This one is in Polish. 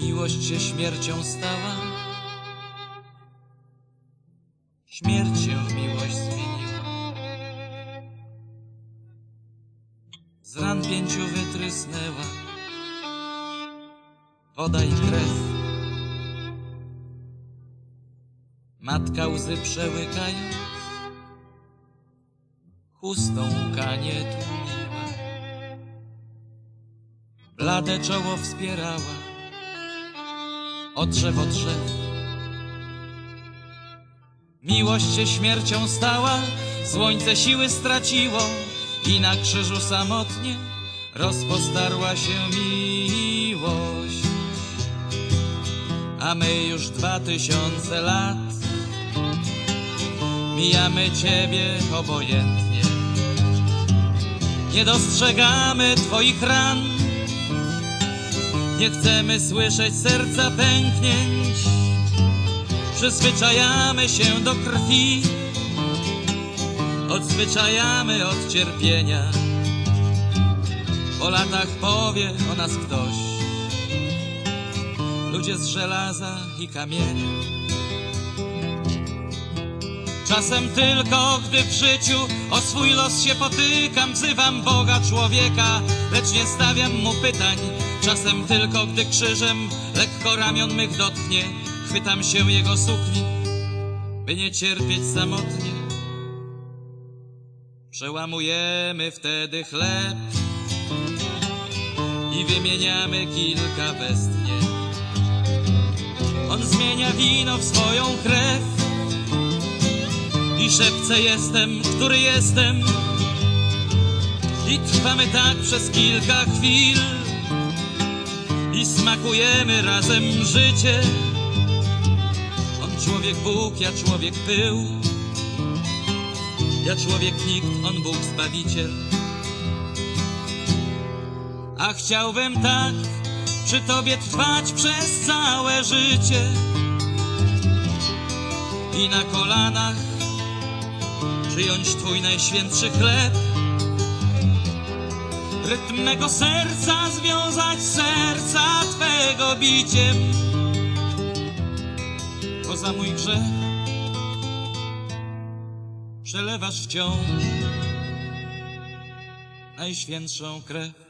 Miłość się śmiercią stała, śmierć się w miłość zmieniła. Z ran pięciu wytrysnęła woda i krew. Matka łzy przełykając, chustą łkanie tłumiła. Blade czoło wspierała, od drzew od drzew. Miłość się śmiercią stała, słońce siły straciło i na krzyżu samotnie rozpostarła się miłość. A my już dwa tysiące lat mijamy Ciebie obojętnie. Nie dostrzegamy Twoich ran, nie chcemy słyszeć serca pęknięć. Przyzwyczajamy się do krwi, odzwyczajamy od cierpienia. Po latach powie o nas ktoś, ludzie z żelaza i kamienia. Czasem tylko, gdy w życiu o swój los się potykam, wzywam Boga człowieka, lecz nie stawiam mu pytań. Czasem tylko, gdy krzyżem lekko ramion mych dotknie, chwytam się jego sukni, by nie cierpieć samotnie. Przełamujemy wtedy chleb i wymieniamy kilka bestnie. On zmienia wino w swoją krew i szepce jestem, który jestem. I trwamy tak przez kilka chwil i smakujemy razem życie. On człowiek Bóg, ja człowiek pył. Ja człowiek nikt, on Bóg Zbawiciel. A chciałbym tak przy Tobie trwać przez całe życie i na kolanach przyjąć Twój najświętszy chleb. Rytm mego serca związać serca Twego biciem. Poza mój grzech przelewasz wciąż najświętszą krew.